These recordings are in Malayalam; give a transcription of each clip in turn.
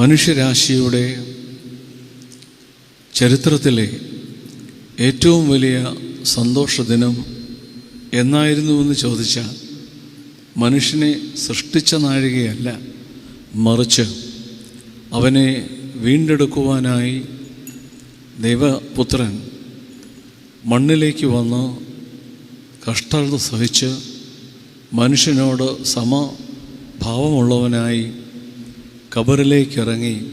മനുഷ്യരാശിയുടെ ചരിത്രത്തിലെ ഏറ്റവും വലിയ സന്തോഷ ദിനം എന്നായിരുന്നുവെന്ന് ചോദിച്ചാൽ മനുഷ്യനെ സൃഷ്ടിച്ച നാഴികയല്ല മറിച്ച് അവനെ വീണ്ടെടുക്കുവാനായി ദൈവപുത്രൻ മണ്ണിലേക്ക് വന്ന് കഷ്ടത സഹിച്ച് മനുഷ്യനോട് സമഭാവമുള്ളവനായി കബറിലേക്കിറങ്ങി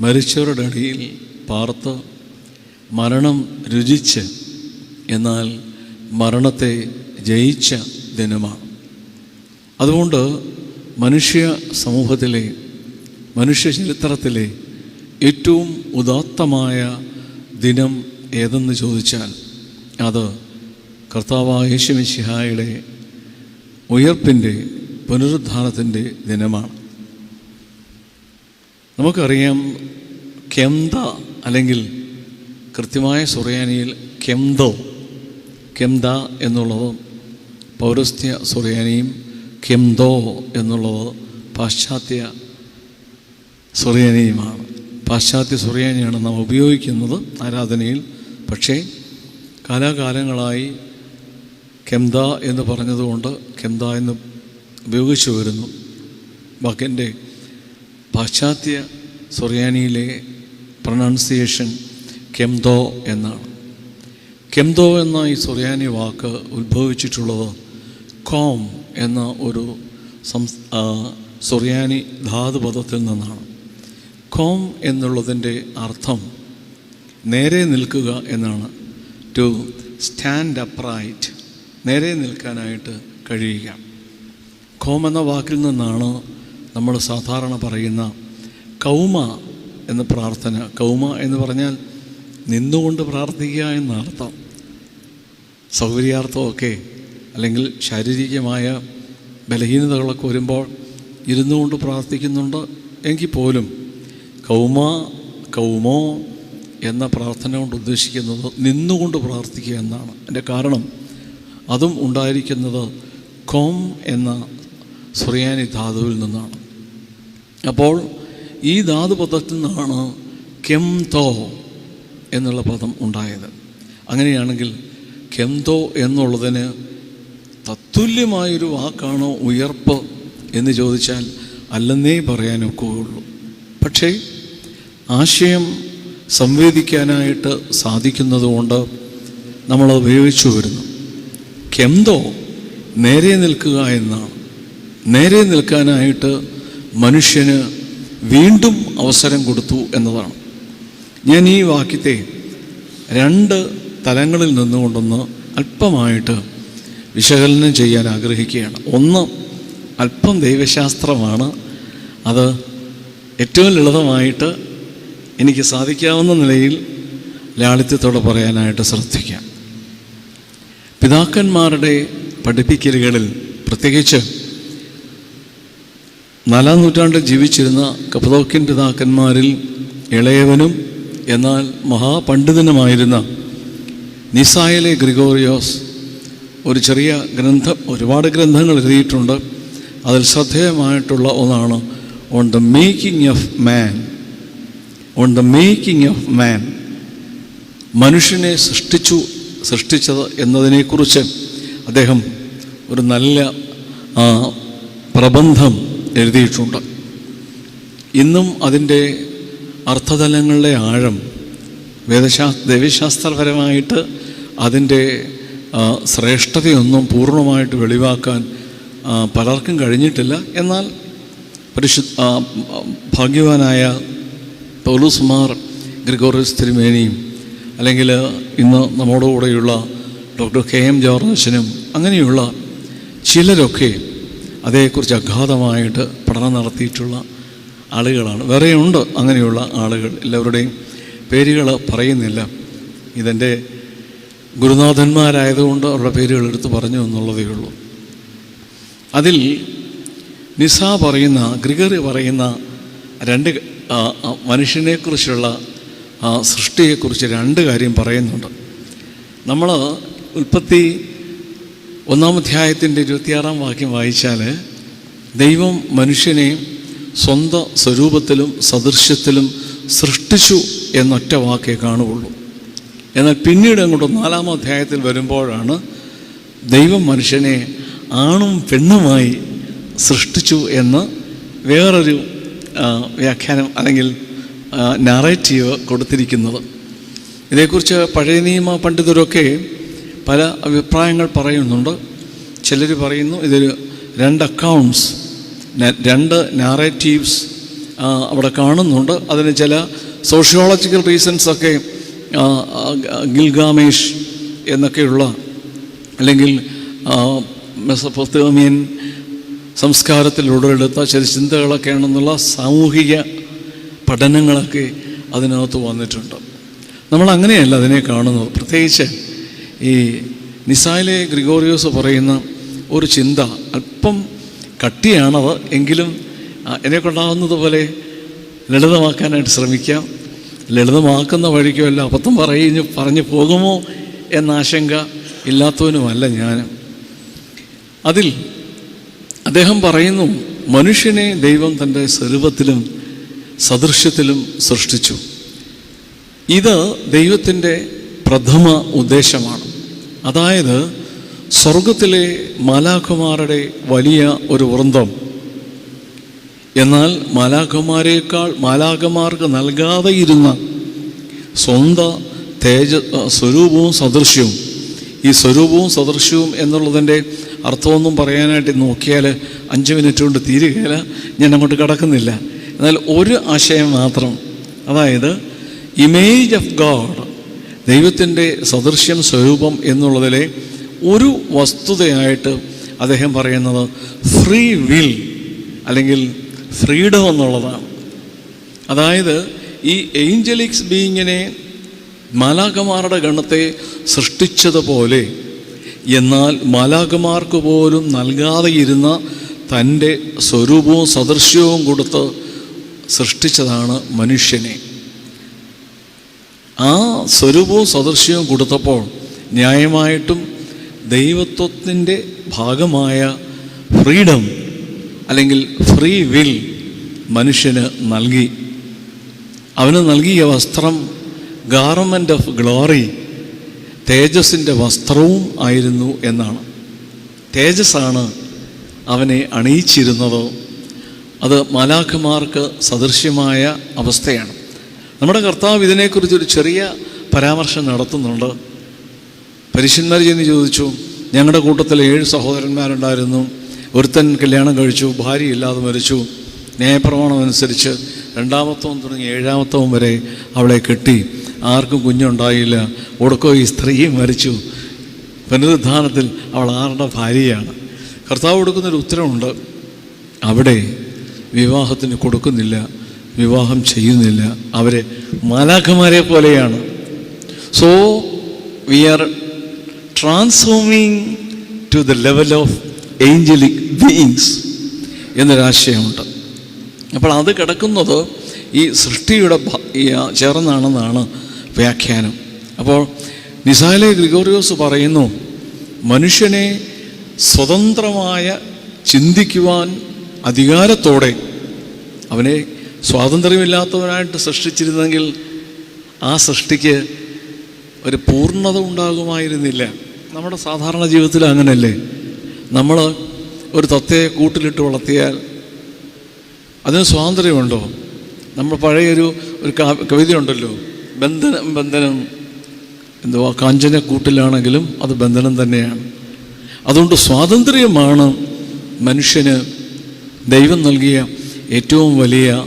മരിച്ചവരുടെ അടിയിൽ പാർത്ത് മരണം രുചിച്ച് എന്നാൽ മരണത്തെ ജയിച്ച ദിനമാണ്. അതുകൊണ്ട് മനുഷ്യ സമൂഹത്തിലെ മനുഷ്യ ചരിത്രത്തിലെ ഏറ്റവും ഉദാത്തമായ ദിനം ഏതെന്ന് ചോദിച്ചാൽ അത് കർത്താവായ യേശുമിഷിഹായുടെ ഉയർപ്പിന്റെ പുനരുദ്ധാനത്തിന്റെ ദിനമാണ്. നമുക്കറിയാം കെന്ത അല്ലെങ്കിൽ കൃത്യമായ സുറിയാനിയിൽ കെന്തോ കെന്ത എന്നുള്ളത് പൗരസ്ത്യ സുറിയാനിയും കെന്തോ എന്നുള്ളത് പാശ്ചാത്യ സുറിയാനിയുമാണ്. പാശ്ചാത്യ സുറിയാനിയാണ് നാം ഉപയോഗിക്കുന്നത് ആരാധനയിൽ. പക്ഷേ കാലാകാലങ്ങളായി കെന്ത എന്ന് പറഞ്ഞതുകൊണ്ട് കെന്ത എന്ന് ഉപയോഗിച്ചു വരുന്നു. വാക്കിന്റെ പാശ്ചാത്യ സൊറിയാനിയിലെ പ്രൊണൗൺസിയേഷൻ കെംതോ എന്നാണ്. കെംതോ എന്ന ഈ സൊറിയാനി വാക്ക് ഉത്ഭവിച്ചിട്ടുള്ളത് കോം എന്ന ഒരു സംസ് സൊറിയാനി ധാതുപദത്തിൽ നിന്നാണ്. കോം എന്നുള്ളതിന്റെ അർത്ഥം നേരെ നിൽക്കുക എന്നാണ്. ടു സ്റ്റാൻഡ് അപ്രൈറ്റ് നേരെ നിൽക്കാനായിട്ട് കഴിയുക. കോം എന്ന വാക്കിൽ നിന്നാണ് നമ്മൾ സാധാരണ പറയുന്ന കൗമ എന്ന പ്രാർത്ഥന കൗമ എന്ന് പറഞ്ഞാൽ നിന്നുകൊണ്ട് പ്രാർത്ഥിക്കുക എന്നർത്ഥം. സൗകര്യാർത്ഥമൊക്കെ അല്ലെങ്കിൽ ശാരീരികമായ ബലഹീനതകളൊക്കെ വരുമ്പോൾ ഇരുന്നു കൊണ്ട് പ്രാർത്ഥിക്കുന്നുണ്ട് എങ്കിൽ പോലും കൗമ കൗമോ എന്ന പ്രാർത്ഥന കൊണ്ട് ഉദ്ദേശിക്കുന്നത് നിന്നുകൊണ്ട് പ്രാർത്ഥിക്കുക എന്നാണ്. എന്റെ കാരണം അതും ഉണ്ടായിരിക്കുന്നത് കോം എന്ന സുറിയാനി ധാതുവിൽ നിന്നാണ്. അപ്പോൾ ഈ ധാതുപദത്തിൽ നിന്നാണ് കെംതോ എന്നുള്ള പദം ഉണ്ടായത്. അങ്ങനെയാണെങ്കിൽ കെംതോ എന്നുള്ളതിന് തത്തുല്യമായൊരു വാക്കാണോ ഉയർപ്പ് എന്ന് ചോദിച്ചാൽ അല്ലെന്നേ പറയാനൊക്കുകയുള്ളൂ പക്ഷേ ആശയം സംവേദിക്കാനായിട്ട് സാധിക്കുന്നതുകൊണ്ട് നമ്മൾ ഉപയോഗിച്ചു വരുന്നു. കെന്തോ നേരെ നിൽക്കുക എന്നാണ്. നേരെ നിൽക്കാനായിട്ട് മനുഷ്യന് വീണ്ടും അവസരം കൊടുത്തു എന്നതാണ്. ഞാൻ ഈ വാക്യത്തെ രണ്ട് തലങ്ങളിൽ നിന്നുകൊണ്ടൊന്ന് അല്പമായിട്ട് വിശകലനം ചെയ്യാൻ ആഗ്രഹിക്കുകയാണ്. ഒന്ന് അല്പം ദൈവശാസ്ത്രമാണ്. അത് ഏറ്റവും ലളിതമായിട്ട് എനിക്ക് സാധിക്കാവുന്ന നിലയിൽ ലാളിത്യത്തോടെ പറയാനായിട്ട് ശ്രദ്ധിക്കാം. പിതാക്കന്മാരുടെ പഠിപ്പിക്കലുകളിൽ പ്രത്യേകിച്ച് നാലാം നൂറ്റാണ്ടിൽ ജീവിച്ചിരുന്ന കപ്പതോക്കിൻ പിതാക്കന്മാരിൽ ഇളയവനും എന്നാൽ മഹാപണ്ഡിതനുമായിരുന്ന നിസായിലെ ഗ്രിഗോറിയോസ് ഒരു ചെറിയ ഗ്രന്ഥം ഒരുപാട് ഗ്രന്ഥങ്ങൾ എഴുതിയിട്ടുണ്ട്. അതിൽ ശ്രദ്ധേയമായിട്ടുള്ള ഒന്നാണ് on the making of man on the making of man മനുഷ്യനെ സൃഷ്ടിച്ചു സൃഷ്ടിച്ചത് എന്നതിനെക്കുറിച്ച് അദ്ദേഹം ഒരു നല്ല പ്രബന്ധം എഴുതിയിട്ടുണ്ട്. ഇന്നും അതിന്റെ അർത്ഥതലങ്ങളുടെ ആഴം വേദശാ ദൈവശാസ്ത്രപരമായിട്ട് അതിന്റെ ശ്രേഷ്ഠതയൊന്നും പൂർണമായിട്ട് വെളിവാക്കാൻ പലർക്കും കഴിഞ്ഞിട്ടില്ല. എന്നാൽ പരിശു ഭാഗ്യവാനായ പൗലുസുമാർ ഗ്രിഗോറിയസ് തിരുമേനിയും അല്ലെങ്കിൽ ഇന്ന് നമ്മുടെ കൂടെയുള്ള ഡോക്ടർ കെ എം ജോർജനും അങ്ങനെയുള്ള ചിലരൊക്കെ അതേക്കുറിച്ച് അഗാധമായിട്ട് പഠനം നടത്തിയിട്ടുള്ള ആളുകളാണ്. വേറെയുണ്ട് അങ്ങനെയുള്ള ആളുകൾ. എല്ലാവരുടെയും പേരുകൾ പറയുന്നില്ല. ഇതെന്റെ ഗുരുനാഥന്മാരായതുകൊണ്ട് അവരുടെ പേരുകൾ എടുത്ത് പറഞ്ഞു എന്നുള്ളതേ ഉള്ളൂ. അതിൽ നിസ പറയുന്ന ഗ്രിഗറി പറയുന്ന രണ്ട് മനുഷ്യനെക്കുറിച്ചുള്ള സൃഷ്ടിയെക്കുറിച്ച് രണ്ട് കാര്യം പറയുന്നുണ്ട്. നമ്മൾ ഉൽപ്പത്തി ഒന്നാം അധ്യായത്തിന്റെ ഇരുപത്തിയാറാം വാക്യം വായിച്ചാൽ ദൈവം മനുഷ്യനെ സ്വന്തം സ്വരൂപത്തിലും സദൃശ്യത്തിലും സൃഷ്ടിച്ചു എന്നൊറ്റ വാക്കേ കാണുകയുള്ളൂ. എന്നാൽ പിന്നീട് അങ്ങോട്ട് നാലാം അധ്യായത്തിൽ വരുമ്പോഴാണ് ദൈവം മനുഷ്യനെ ആണും പെണ്ണുമായി സൃഷ്ടിച്ചു എന്ന് വേറൊരു വ്യാഖ്യാനം അല്ലെങ്കിൽ നാറേറ്റീവ് കൊടുത്തിരിക്കുന്നത്. ഇതേക്കുറിച്ച് പഴയ നിയമ പണ്ഡിതരൊക്കെ പല അഭിപ്രായങ്ങൾ പറയുന്നുണ്ട്. ചിലർ പറയുന്നു ഇതൊരു രണ്ട് അക്കൗണ്ട്സ് രണ്ട് നാരേറ്റീവ്സ് അവിടെ കാണുന്നുണ്ട്. അതിന് ചില സോഷ്യോളജിക്കൽ റീസൺസൊക്കെ ഗിൽഗാമേഷ് എന്നൊക്കെയുള്ള അല്ലെങ്കിൽ മെസ്സപ്പൊത്തേമിയൻ സംസ്കാരത്തിൽ ഉടലെടുത്ത ചില ചിന്തകളൊക്കെയാണെന്നുള്ള സാമൂഹിക പഠനങ്ങളൊക്കെ അതിനകത്ത് വന്നിട്ടുണ്ട്. നമ്മൾ അങ്ങനെയല്ല അതിനെ കാണുന്നത്. പ്രത്യേകിച്ച് ഈ നിസായിലെ ഗ്രിഗോറിയോസ് പറയുന്ന ഒരു ചിന്ത അല്പം കട്ടിയാണത് എങ്കിലും എന്നെ കൊണ്ടാവുന്നത് ലളിതമാക്കാനായിട്ട് ശ്രമിക്കാം. ലളിതമാക്കുന്ന വഴിക്കുമല്ല അബദ്ധം പറഞ്ഞു പറഞ്ഞു പോകുമോ എന്ന ആശങ്ക ഇല്ലാത്തവനുമല്ല ഞാൻ. അതിൽ അദ്ദേഹം പറയുന്നു മനുഷ്യനെ ദൈവം തന്റെ സ്വരൂപത്തിലും സദൃശ്യത്തിലും സൃഷ്ടിച്ചു. ഇത് ദൈവത്തിന്റെ പ്രഥമ ഉദ്ദേശമാണ്. അതായത് സ്വർഗത്തിലെ മാലാഖമാരുടെ വലിയ ഒരു വൃന്ദം. എന്നാൽ മാലാഖമാരേക്കാൾ മാലാഖമാർക്ക് നൽകാതെ ഇരുന്ന സ്വന്ത തേജ സ്വരൂപവും സദൃശ്യവും ഈ സ്വരൂപവും സദൃശ്യവും എന്നുള്ളതിന്റെ അർത്ഥമൊന്നും പറയാനായിട്ട് നോക്കിയാൽ അഞ്ച് മിനിറ്റ് കൊണ്ട് തീരുകയില്ല ഞാൻ അങ്ങോട്ട് കടക്കുന്നില്ല. എന്നാൽ ഒരു ആശയം മാത്രം അതായത് ഇമേജ് ഓഫ് ഗാഡ് ദൈവത്തിന്റെ സദൃശ്യം സ്വരൂപം എന്നുള്ളതിലെ ഒരു വസ്തുതയായിട്ട് അദ്ദേഹം പറയുന്നത് ഫ്രീ വിൽ അല്ലെങ്കിൽ ഫ്രീഡം എന്നുള്ളതാണ്. അതായത് ഈ ഏഞ്ചലിക്സ് ബീയിങ്ങിനെ മാലാകമാരുടെ ഗണത്തെ സൃഷ്ടിച്ചതുപോലെ എന്നാൽ മാലാകമാർക്ക് പോലും നൽകാതെ ഇരുന്ന തന്റെ സ്വരൂപവും സദൃശ്യവും കൊടുത്ത് സൃഷ്ടിച്ചതാണ് മനുഷ്യനെ. ആ സ്വരൂപവും സദൃശ്യവും കൊടുത്തപ്പോൾ ന്യായമായിട്ടും ദൈവത്വത്തിന്റെ ഭാഗമായ ഫ്രീഡം അല്ലെങ്കിൽ ഫ്രീ വിൽ മനുഷ്യന് നൽകി. അവന് നൽകിയ വസ്ത്രം ഗാർമെന്റ് ഓഫ് ഗ്ലോറി തേജസ്സിന്റെ വസ്ത്രവും ആയിരുന്നു എന്നാണ്. തേജസ്സാണ് അവനെ അണിയിച്ചിരുന്നത്. അത് മാലാഖമാർക്ക് സദൃശ്യമായ അവസ്ഥയാണ്. നമ്മുടെ കർത്താവ് ഇതിനെക്കുറിച്ചൊരു ചെറിയ പരാമർശം നടത്തുന്നുണ്ട്. പരീശന്മാർ ചെന്ന് ചോദിച്ചു ഞങ്ങളുടെ കൂട്ടത്തിൽ ഏഴ് സഹോദരന്മാരുണ്ടായിരുന്നു. ഒരുത്തൻ കല്യാണം കഴിച്ചു ഭാര്യയില്ലാതെ മരിച്ചു. ന്യായപ്രമാണം അനുസരിച്ച് രണ്ടാമത്തവും തുടങ്ങി ഏഴാമത്തവും വരെ അവളെ കെട്ടി. ആർക്കും കുഞ്ഞുണ്ടായില്ല. ഒടുക്കോ ഈ സ്ത്രീയും മരിച്ചു. പുനരുദ്ധാനത്തിൽ അവൾ ആരുടെ ഭാര്യയാണ്? കർത്താവ് കൊടുക്കുന്നൊരു ഉത്തരവുണ്ട്. അവിടെ വിവാഹത്തിന് കൊടുക്കുന്നില്ല. വിവാഹം ചെയ്യുന്നില്ല. അവരെ മാലാഖമാരെ പോലെയാണ്. So we are transforming to the level of angelic beings എന്നൊരാശയമുണ്ട്. അപ്പോൾ അത് കിടക്കുന്നത് ഈ സൃഷ്ടിയുടെ ചേർന്നാണെന്നാണ് വ്യാഖ്യാനം. അപ്പോൾ നിസാലെ ഗ്രിഗോറിയോസ് പറയുന്നു മനുഷ്യനെ സ്വതന്ത്രമായ ചിന്തിക്കുവാൻ അധികാരത്തോടെ അവനെ സ്വാതന്ത്ര്യമില്ലാത്തവനായിട്ട് സൃഷ്ടിച്ചിരുന്നെങ്കിൽ ആ സൃഷ്ടിക്ക് ഒരു പൂർണത ഉണ്ടാകുമായിരുന്നില്ല. നമ്മുടെ സാധാരണ ജീവിതത്തിൽ അങ്ങനെയല്ലേ നമ്മൾ ഒരു തത്തയെ കൂട്ടിലിട്ട് വളർത്തിയാൽ അതിന് സ്വാതന്ത്ര്യമുണ്ടോ? നമ്മൾ പഴയൊരു ഒരു കവിതയുണ്ടല്ലോ ബന്ധനം ബന്ധനം എന്തുവാ കാഞ്ചന കൂട്ടിലാണെങ്കിലും അത് ബന്ധനം തന്നെയാണ്. അതുകൊണ്ട് സ്വാതന്ത്ര്യമാണ് മനുഷ്യന് ദൈവം നൽകിയ ഏറ്റവും വലിയ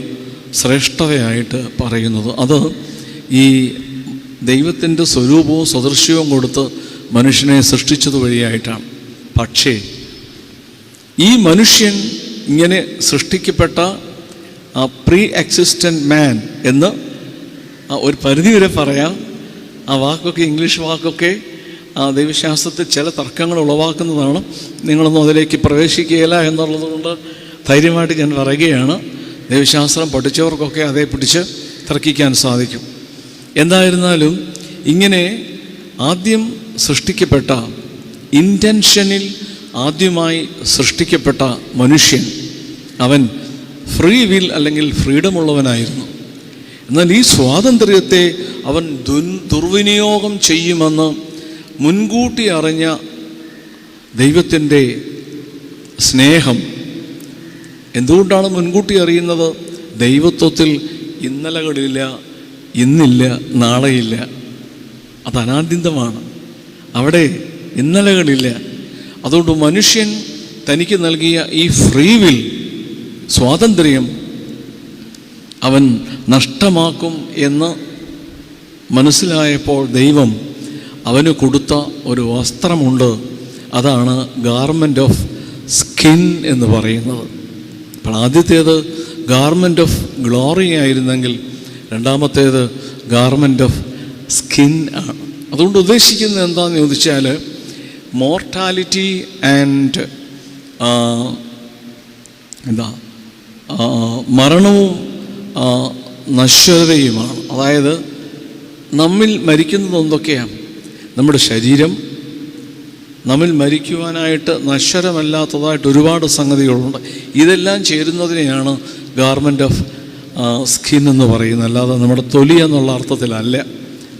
ശ്രേഷ്ഠതയായിട്ട് പറയുന്നത്. അത് ഈ ദൈവത്തിന്റെ സ്വരൂപവും സദൃശ്യവും കൊടുത്ത് മനുഷ്യനെ സൃഷ്ടിച്ചത് വഴിയായിട്ടാണ്. പക്ഷേ ഈ മനുഷ്യൻ ഇങ്ങനെ സൃഷ്ടിക്കപ്പെട്ട പ്രീ എക്സിസ്റ്റന്റ് മാൻ എന്ന് ഒരു പരിധിവരെ പറയാം. ആ വാക്കൊക്കെ ഇംഗ്ലീഷ് വാക്കൊക്കെ ദൈവശാസ്ത്രത്തിൽ ചില തർക്കങ്ങൾ ഉളവാക്കുന്നതാണ്. നിങ്ങളൊന്നും അതിലേക്ക് പ്രവേശിക്കുകയില്ല എന്നുള്ളത് കൊണ്ട് ധൈര്യമായിട്ട് ഞാൻ പറയുകയാണ്. ദൈവശാസ്ത്രം പഠിച്ചവർക്കൊക്കെ അതേ പിടിച്ച് തർക്കിക്കാൻ സാധിക്കും. എന്തായിരുന്നാലും ഇങ്ങനെ ആദ്യം സൃഷ്ടിക്കപ്പെട്ട ഇന്റൻഷനിൽ ആദ്യമായി സൃഷ്ടിക്കപ്പെട്ട മനുഷ്യൻ അവൻ ഫ്രീ വിൽ അല്ലെങ്കിൽ ഫ്രീഡമുള്ളവനായിരുന്നു എന്നാൽ ഈ സ്വാതന്ത്ര്യത്തെ അവൻ ദുൻ ദുർവിനിയോഗം ചെയ്യുമെന്ന് മുൻകൂട്ടി അറിഞ്ഞ ദൈവത്തിന്റെ സ്നേഹം എന്തുകൊണ്ടാണ് മുൻകൂട്ടി അറിയുന്നത്? ദൈവത്വത്തിൽ ഇന്നലകളില്ല ഇന്നില്ല നാളെയില്ല. അത് അനാദ്യന്തമാണ് അവിടെ ഇന്നലകളില്ല. അതുകൊണ്ട് മനുഷ്യൻ തനിക്ക് നൽകിയ ഈ ഫ്രീ വിൽ സ്വാതന്ത്ര്യം അവൻ നഷ്ടമാക്കും എന്ന് മനസ്സിലായപ്പോൾ ദൈവം അവന് കൊടുത്ത ഒരു വസ്ത്രമുണ്ട്. അതാണ് ഗാർമെന്റ് ഓഫ് സ്കിൻ എന്ന് പറയുന്നത്. അപ്പോൾ ആദ്യത്തേത് ഗാർമെന്റ് ഓഫ് ഗ്ലോറി ആയിരുന്നെങ്കിൽ രണ്ടാമത്തേത് ഗാർമെന്റ് ഓഫ് സ്കിൻ ആണ്. അതുകൊണ്ട് ഉദ്ദേശിക്കുന്നത് എന്താണെന്ന് ചോദിച്ചാൽ മോർട്ടാലിറ്റി ആൻഡ് എന്താ മരണവും നശ്വരതയുമാണ്. അതായത് നമ്മിൽ മരിക്കുന്നത് എന്തൊക്കെയാണ്? നമ്മുടെ ശരീരം നമ്മിൽ മരിക്കുവാനായിട്ട് നശ്വരമല്ലാത്തതായിട്ട് ഒരുപാട് സംഗതികളുണ്ട്. ഇതെല്ലാം ചേരുന്നതിനെയാണ് ഗാർമെന്റ് ഓഫ് സ്കിൻ എന്ന് പറയുന്നത്. അല്ലാതെ നമ്മുടെ തൊലി എന്നുള്ള അർത്ഥത്തിലല്ല.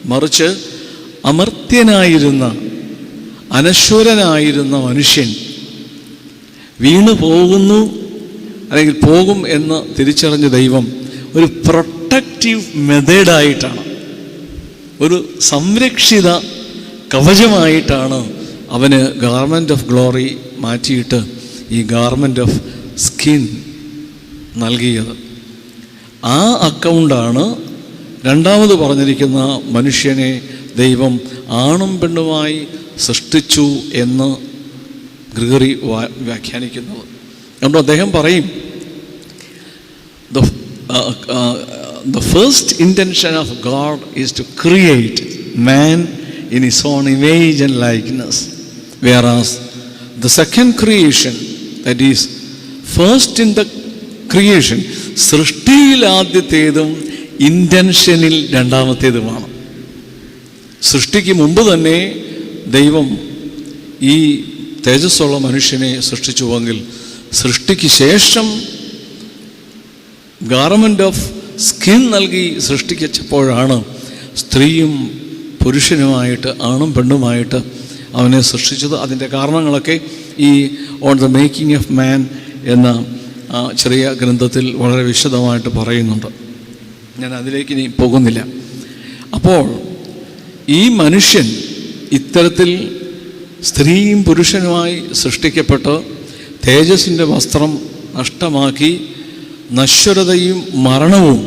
മറിച്ച് അമർത്യനായിരുന്ന അനശ്വരനായിരുന്ന മനുഷ്യൻ വീണു പോകുന്നു അല്ലെങ്കിൽ പോകും എന്ന് തിരിച്ചറിഞ്ഞ ദൈവം ഒരു പ്രൊട്ടക്റ്റീവ് മെത്തേഡായിട്ടാണ് ഒരു സംരക്ഷിത കവചമായിട്ടാണ് അവന് ഗാർമെന്റ് ഓഫ് ഗ്ലോറി മാറ്റിയിട്ട് ഈ ഗാർമെന്റ് ഓഫ് സ്കിൻ നൽകിയത് ആ അക്കൗണ്ടാണ് രണ്ടാമത് പറഞ്ഞിരിക്കുന്ന മനുഷ്യനെ ദൈവം ആണും പെണ്ണുമായി സൃഷ്ടിച്ചു എന്ന് ഗ്രിഗറി വ്യാഖ്യാനിക്കുന്നത് അതുകൊണ്ട് അദ്ദേഹം പറയും the first intention of God is to create man in his own image and likeness. Whereas the second creation, that is, first in the creation, സൃഷ്ടിയിൽ ആദ്യത്തേതും ഇന്റൻഷനിൽ രണ്ടാമത്തേതുമാണ്. സൃഷ്ടിക്ക് മുമ്പ് തന്നെ ദൈവം ഈ തേജസ്സുള്ള മനുഷ്യനെ സൃഷ്ടിച്ചുവെങ്കിൽ സൃഷ്ടിക്ക് ശേഷം ഗാർമെന്റ് ഓഫ് സ്കിൻ നൽകി സൃഷ്ടിക്കച്ചപ്പോഴാണ് സ്ത്രീയും പുരുഷനുമായിട്ട് ആണും പെണ്ണുമായിട്ട് അവനെ സൃഷ്ടിച്ചത്. അതിന്റെ കാരണങ്ങളൊക്കെ ഈ on the making of man എന്ന ചെറിയ ഗ്രന്ഥത്തിൽ വളരെ വിശദമായിട്ട് പറയുന്നുണ്ട്. ഞാൻ അതിലേക്ക് ഇനി പോകുന്നില്ല. അപ്പോൾ ഈ മനുഷ്യൻ ഇത്തരത്തിൽ സ്ത്രീയും പുരുഷനുമായി സൃഷ്ടിക്കപ്പെട്ട് തേജസ്സിന്റെ വസ്ത്രം നഷ്ടമാക്കി നശ്വരതയും മരണവും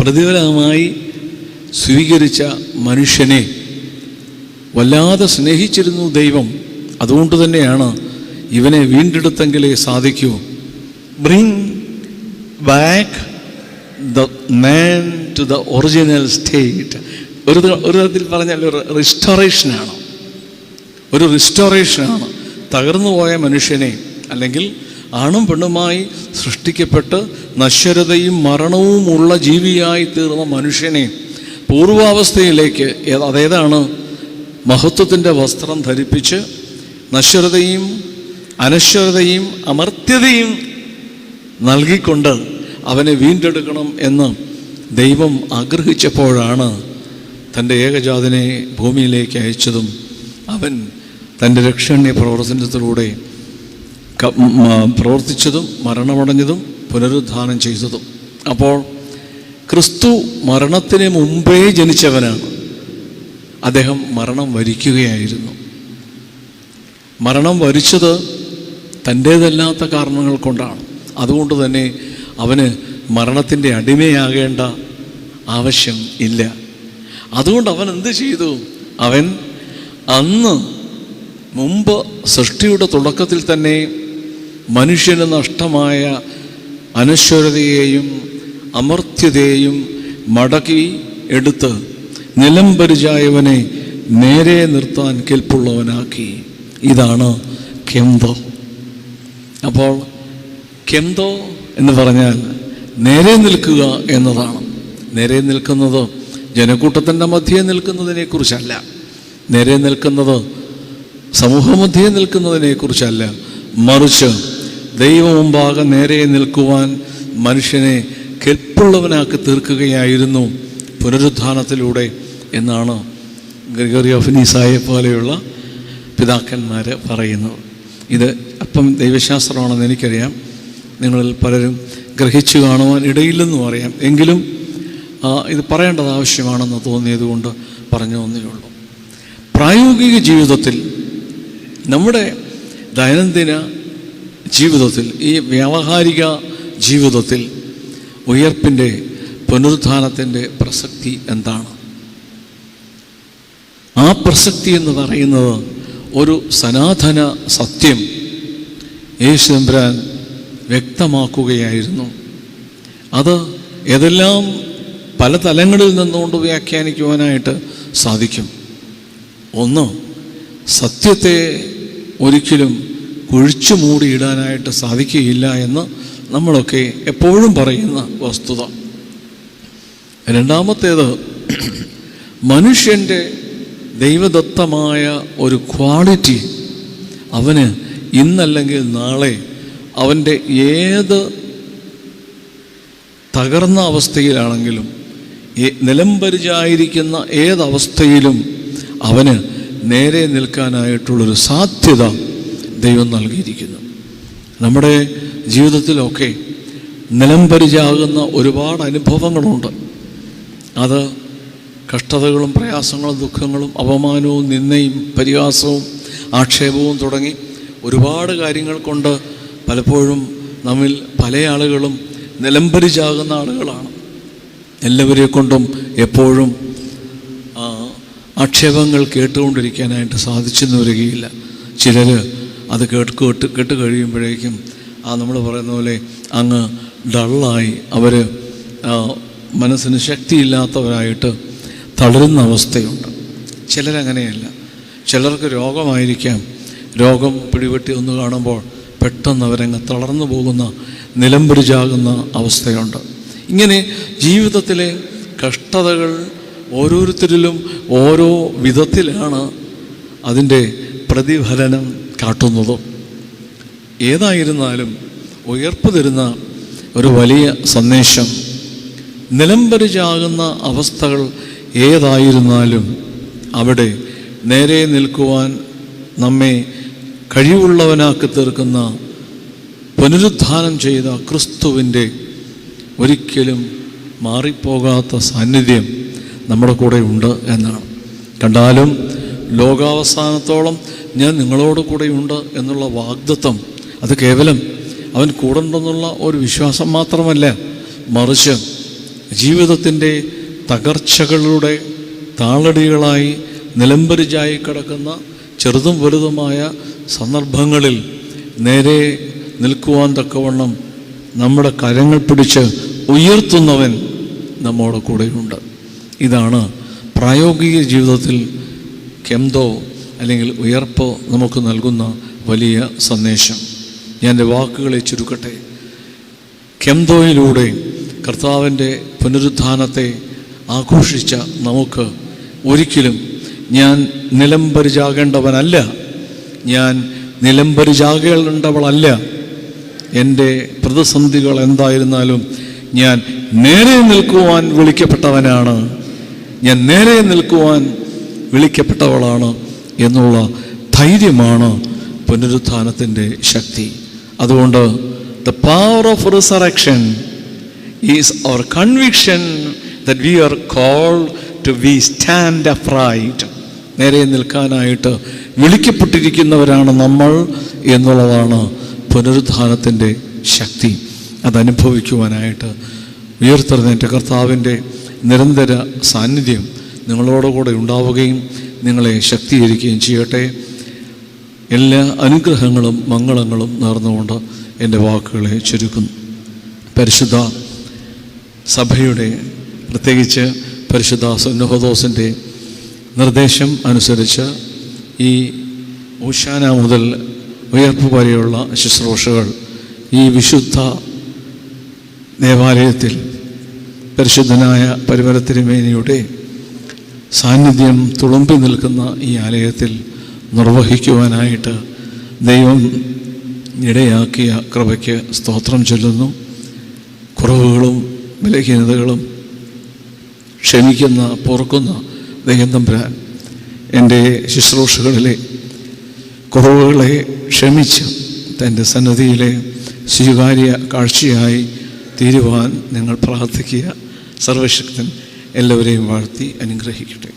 പ്രതിഫലമായി സ്വീകരിച്ച മനുഷ്യനെ വല്ലാതെ സ്നേഹിച്ചിരുന്നു ദൈവം. അതുകൊണ്ട് തന്നെയാണ് ഇവനെ വീണ്ടെടുത്തെങ്കിലേ സാധിക്കൂ. Bring back the man to the original state ഒരു ഒരു തരത്തിൽ പറഞ്ഞാൽ ഒരു റിസ്റ്റോറേഷനാണ് ഒരു റിസ്റ്റോറേഷനാണ് തകർന്നു പോയ മനുഷ്യനെ അല്ലെങ്കിൽ ആണും പെണ്ണുമായി സൃഷ്ടിക്കപ്പെട്ട് നശ്വരതയും മരണവും ഉള്ള ജീവിയായി തീർന്ന മനുഷ്യനെ പൂർവാവസ്ഥയിലേക്ക് അതേതാണ്? മഹത്വത്തിന്റെ വസ്ത്രം ധരിപ്പിച്ച് നശ്വരതയും അനശ്വരതയും അമർത്യതയും നൽകിക്കൊണ്ട് അവനെ വീണ്ടെടുക്കണം എന്ന് ദൈവം ആഗ്രഹിച്ചപ്പോഴാണ് തന്റെ ഏകജാതനെ ഭൂമിയിലേക്ക് അയച്ചതും അവൻ തന്റെ രക്ഷണ്യ പ്രവർത്തനത്തിലൂടെ പ്രവർത്തിച്ചതും മരണമടഞ്ഞതും പുനരുദ്ധാനം ചെയ്തതും. അപ്പോൾ ക്രിസ്തു മരണത്തിന് മുമ്പേ ജനിച്ചവനാണ്. അദ്ദേഹം മരണം വരിക്കുകയായിരുന്നു. മരണം വരിച്ചത് തന്റേതല്ലാത്ത കാരണങ്ങൾ കൊണ്ടാണ്. അതുകൊണ്ട് തന്നെ അവന് മരണത്തിന്റെ അടിമയാകേണ്ട ആവശ്യം ഇല്ല. അതുകൊണ്ട് അവൻ എന്ത് ചെയ്തു? അവൻ അന്ന് മുമ്പ് സൃഷ്ടിയുടെ തുടക്കത്തിൽ തന്നെ മനുഷ്യന് നഷ്ടമായ അനശ്വരതയെയും അമർത്യതയെയും മടക്കി എടുത്ത് നിലംപരിചായവനെ നേരെ നിർത്താൻ കെൽപ്പുള്ളവനാക്കി. ഇതാണ് കെന്തോ. അപ്പോൾ കെന്തോ എന്ന് പറഞ്ഞാൽ നേരെ നിൽക്കുക എന്നതാണ്. നേരെ നിൽക്കുന്നത് ജനക്കൂട്ടത്തിന്റെ മധ്യേ നിൽക്കുന്നതിനെ കുറിച്ചല്ല നേരെ നിൽക്കുന്നത് സമൂഹമധ്യേ നിൽക്കുന്നതിനെ കുറിച്ചല്ല മറിച്ച് ദൈവമുമ്പാകെ നേരെ നിൽക്കുവാൻ മനുഷ്യനെ കെൽപ്പുള്ളവനാക്കി തീർക്കുകയായിരുന്നു. പുനരുദ്ധാനത്തിലൂടെ എന്നാണ് ഗ്രിഗറി ഓഫ് നീസായെ പോലെയുള്ള പിതാക്കന്മാർ പറയുന്നത്. ഇത് അപ്പം ദൈവശാസ്ത്രമാണെന്ന് എനിക്കറിയാം. നിങ്ങളിൽ പലരും ഗ്രഹിച്ചു കാണുവാൻ ഇടയില്ലെന്നും അറിയാം എങ്കിലും ഇത് പറയേണ്ടത് ആവശ്യമാണെന്ന് തോന്നിയതുകൊണ്ട് പറഞ്ഞു തന്നേ ഉള്ളൂ. പ്രായോഗിക ജീവിതത്തിൽ നമ്മുടെ ദൈനംദിന ജീവിതത്തിൽ ഈ വ്യാവഹാരിക ജീവിതത്തിൽ ഉയർപ്പിന്റെ പുനരുത്ഥാനത്തിന്റെ പ്രസക്തി എന്താണ്? ആ പ്രസക്തി എന്ന് പറയുന്നത് ഒരു സനാതന സത്യം യേശുദമ്പുരാൻ വ്യക്തമാക്കുകയായിരുന്നു. അത് ഏതെല്ലാം പല തലങ്ങളിൽ നിന്നുകൊണ്ട് വ്യാഖ്യാനിക്കുവാനായിട്ട് സാധിക്കും. ഒന്ന് സത്യത്തെ ഒരിക്കലും കുഴിച്ചു മൂടിയിടാനായിട്ട് സാധിക്കുകയില്ല എന്ന് നമ്മളൊക്കെ എപ്പോഴും പറയുന്ന വസ്തുത. രണ്ടാമത്തേത് മനുഷ്യന്റെ ദൈവദത്തമായ ഒരു ക്വാളിറ്റി അവന് ഇന്നല്ലെങ്കിൽ നാളെ അവന്റെ ഏത് തകർന്ന അവസ്ഥയിലാണെങ്കിലും നിലംപരിചായിരിക്കുന്ന ഏതവസ്ഥയിലും അവന് നേരെ നിൽക്കാനായിട്ടുള്ളൊരു സാധ്യത ദൈവം നൽകിയിരിക്കുന്നു. നമ്മുടെ ജീവിതത്തിലൊക്കെ നിലംപരിചാകുന്ന ഒരുപാട് അനുഭവങ്ങളുണ്ട്. അത് കഷ്ടതകളും പ്രയാസങ്ങളും ദുഃഖങ്ങളും അപമാനവും നിന്ദയും പരിഹാസവും ആക്ഷേപവും തുടങ്ങി ഒരുപാട് കാര്യങ്ങൾ കൊണ്ട് പലപ്പോഴും നമ്മിൽ പല ആളുകളും നിലംപരിചാകുന്ന ആളുകളാണ്. എല്ലാവരെ കൊണ്ടും എപ്പോഴും ആക്ഷേപങ്ങൾ കേട്ടുകൊണ്ടിരിക്കാനായിട്ട് സാധിച്ചെന്ന് വരികയില്ല. ചിലർ അത് കേട്ട് കേട്ട് കേട്ട് കഴിയുമ്പോഴേക്കും ആ നമ്മൾ പറയുന്ന പോലെ അങ്ങ് ഡള്ളായി. അവർ മനസ്സിന് ശക്തിയില്ലാത്തവരായിട്ട് തളരുന്ന അവസ്ഥയുണ്ട്. ചിലരങ്ങനെയല്ല. ചിലർക്ക് രോഗമായിരിക്കാം. രോഗം പിടിപെട്ടി ഒന്ന് കാണുമ്പോൾ പെട്ടെന്ന് അവരങ്ങ് തളർന്നു പോകുന്ന നിലംപരിചാകുന്ന അവസ്ഥയുണ്ട്. ഇങ്ങനെ ജീവിതത്തിലെ കഷ്ടതകൾ ഓരോരുത്തരിലും ഓരോ വിധത്തിലാണ് അതിന്റെ പ്രതിഫലനം കാട്ടുന്നത്. ഏതായിരുന്നാലും ഉയർപ്പ് തരുന്ന ഒരു വലിയ സന്ദേശം നിലംപരിചാകുന്ന അവസ്ഥകൾ ഏതായിരുന്നാലും അവിടെ നേരെ നിൽക്കുവാൻ നമ്മെ കഴിവുള്ളവനാക്കി തീർക്കുന്ന പുനരുദ്ധാനം ചെയ്ത ക്രിസ്തുവിന്റെ ഒരിക്കലും മാറിപ്പോകാത്ത സാന്നിധ്യം നമ്മുടെ കൂടെ ഉണ്ട് എന്നാണ്. കണ്ടാലും ലോകാവസാനത്തോളം ഞാൻ നിങ്ങളോട് കൂടെയുണ്ട് എന്നുള്ള വാഗ്ദത്വം അത് കേവലം അവൻ കൂടെ ഉണ്ടെന്നുള്ള ഒരു വിശ്വാസം മാത്രമല്ല മറിച്ച് ജീവിതത്തിന്റെ തകർച്ചകളുടെ താളടികളായി നിലംപരിചായി കിടക്കുന്ന ചെറുതും വലുതുമായ സന്ദർഭങ്ങളിൽ നേരെ നിൽക്കുവാൻ തക്കവണ്ണം നമ്മുടെ കരങ്ങൾ പിടിച്ച് ഉയർത്തുന്നവൻ നമ്മുടെ കൂടെയുണ്ട്. ഇതാണ് പ്രായോഗിക ജീവിതത്തിൽ കെന്തോ അല്ലെങ്കിൽ ഉയർപ്പോ നമുക്ക് നൽകുന്ന വലിയ സന്ദേശം. ഞാൻ എന്റെ വാക്കുകളെ ചുരുക്കട്ടെ. കെന്തോയിലൂടെ കർത്താവിന്റെ പുനരുത്ഥാനത്തെ ആഘോഷിച്ച നമുക്ക് ഒരിക്കലും ഞാൻ നിലംപരിചാകേണ്ടവനല്ല. ഞാൻ നിലംപരിചാകേണ്ടവളല്ല. എന്റെ പ്രതിസന്ധികൾ എന്തായിരുന്നാലും ഞാൻ നേരെ നിൽക്കുവാൻ വിളിക്കപ്പെട്ടവനാണ്. ഞാൻ നേരെ നിൽക്കുവാൻ വിളിക്കപ്പെട്ടവളാണ് എന്നുള്ള ധൈര്യമാണ് പുനരുത്ഥാനത്തിന്റെ ശക്തി. അതുകൊണ്ട് the power of resurrection is our conviction that we are called to be stand upright നേരെ നിൽക്കാനായിട്ട് വിളിക്കപ്പെട്ടിരിക്കുന്നവരാണ് നമ്മൾ എന്നുള്ളതാണ് പുനരുദ്ധാനത്തിന്റെ ശക്തി. അതനുഭവിക്കുവാനായിട്ട് ഉയർത്തെഴുന്നേറ്റ കർത്താവിന്റെ നിരന്തര സാന്നിധ്യം നിങ്ങളോടുകൂടെ ഉണ്ടാവുകയും നിങ്ങളെ ശക്തീകരിക്കുകയും ചെയ്യട്ടെ. എല്ലാ അനുഗ്രഹങ്ങളും മംഗളങ്ങളും നേർന്നുകൊണ്ട് എന്റെ വാക്കുകളെ ചുരുക്കുന്നു. പരിശുദ്ധ സഭയുടെ പ്രത്യേകിച്ച് പരിശുദ്ധ സുന്നഹദോസിന്റെ നിർദ്ദേശം അനുസരിച്ച് ഈ ഊശാന മുതൽ ഉയർപ്പ് വരെയുള്ള ശുശ്രൂഷകൾ ഈ വിശുദ്ധ ദേവാലയത്തിൽ പരിശുദ്ധനായ പരിവരത്തിരുമേനിയുടെ സാന്നിധ്യം തുളുമ്പി നിൽക്കുന്ന ഈ ആലയത്തിൽ നിർവഹിക്കുവാനായിട്ട് ദൈവം ഇടയാക്കിയ കൃപയ്ക്ക് സ്തോത്രം ചൊല്ലുന്നു. കുറവുകളും ബലഹീനതകളും ക്ഷമിക്കുന്ന പൊറുക്കുന്ന ദൈവം എന്റെ ശുശ്രൂഷകളിലെ കുറവുകളെ ക്ഷമിച്ച് തന്റെ സന്നദ്ധിയിലെ സ്വീകാര്യ കാഴ്ചയായി തീരുവാൻ നിങ്ങൾ പ്രാർത്ഥിക്കുക. സർവശക്തൻ എല്ലാവരെയും വാഴ്ത്തി അനുഗ്രഹിക്കട്ടെ.